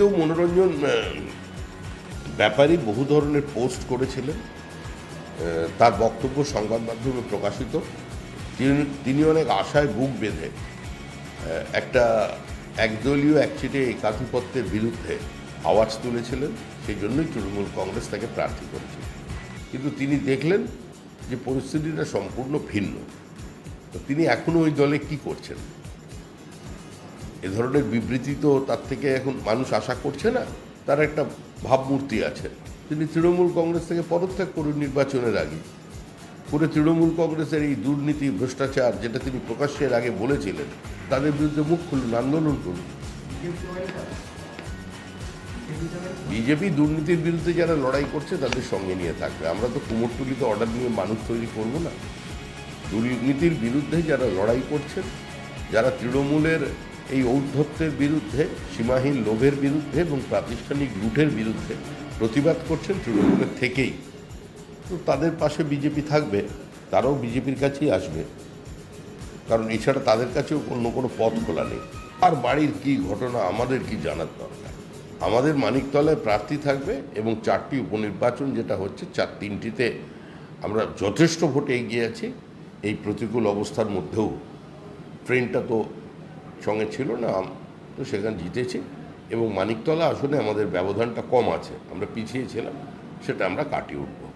তো মনোরঞ্জন আহ, ব্যাপারী বহু ধরনের পোস্ট করেছিলেন। তার বক্তব্য সংবাদ মাধ্যমে প্রকাশিত। তিনি তিনি অনেক আশায় বুক বেঁধে একটা একদলীয় একচিটে একাধিপত্যের বিরুদ্ধে আওয়াজ তুলেছিলেন। সেই জন্যই তৃণমূল কংগ্রেস তাকে প্রার্থী করেছিল। কিন্তু তিনি দেখলেন যে পরিস্থিতিটা সম্পূর্ণ ভিন্ন। তো তিনি এখনও ওই দলে কি করছেন? এ ধরনের বিবৃতি তো তার থেকে এখন মানুষ আশা করছে না, তার একটা ভাবমূর্তি আছে। তিনি তৃণমূল কংগ্রেস থেকে পদত্যাগ করুন নির্বাচনের আগে, করে তৃণমূল কংগ্রেসের এই দুর্নীতি, ভ্রষ্টাচার যেটা তিনি প্রকাশ্যের আগে বলেছিলেন, তাদের বিরুদ্ধে মুখ খুলুন, আন্দোলন করুন। বিজেপি দুর্নীতির বিরুদ্ধে যারা লড়াই করছে, তাদের সঙ্গে নিয়ে থাকবে। আমরা তো কুমোরটুলিতে অর্ডার নিয়ে মানুষ তৈরি করব না। দুর্নীতির বিরুদ্ধে যারা লড়াই করছেন, যারা তৃণমূলের এই ঔদ্ধত্যের বিরুদ্ধে, সীমাহীন লোভের বিরুদ্ধে এবং প্রাতিষ্ঠানিক লুঠের বিরুদ্ধে প্রতিবাদ করছেন তৃণমূলের থেকেই। তো তাদের পাশে বিজেপি থাকবে, তারাও বিজেপির কাছেই আসবে। কারণ এছাড়া তাদের কাছেও অন্য কোনো পথ খোলা নেই। আর বাড়ির কি ঘটনা, আমাদের কি জানার দরকার? আমাদের মানিকতলায় প্রার্থী থাকবে এবং চারটি উপনির্বাচন যেটা হচ্ছে, চার তিনটিতে আমরা যথেষ্ট ভোটে এগিয়ে আছি। এই প্রতিকূল অবস্থার মধ্যেও ট্রেনটা তো সঙ্গে ছিল না, তো সেখানে জিতেছি এবং মানিকতলা আসলে আমাদের ব্যবধানটা কম আছে, আমরা পিছিয়ে ছিলাম, সেটা আমরা কাটিয়ে উঠবো।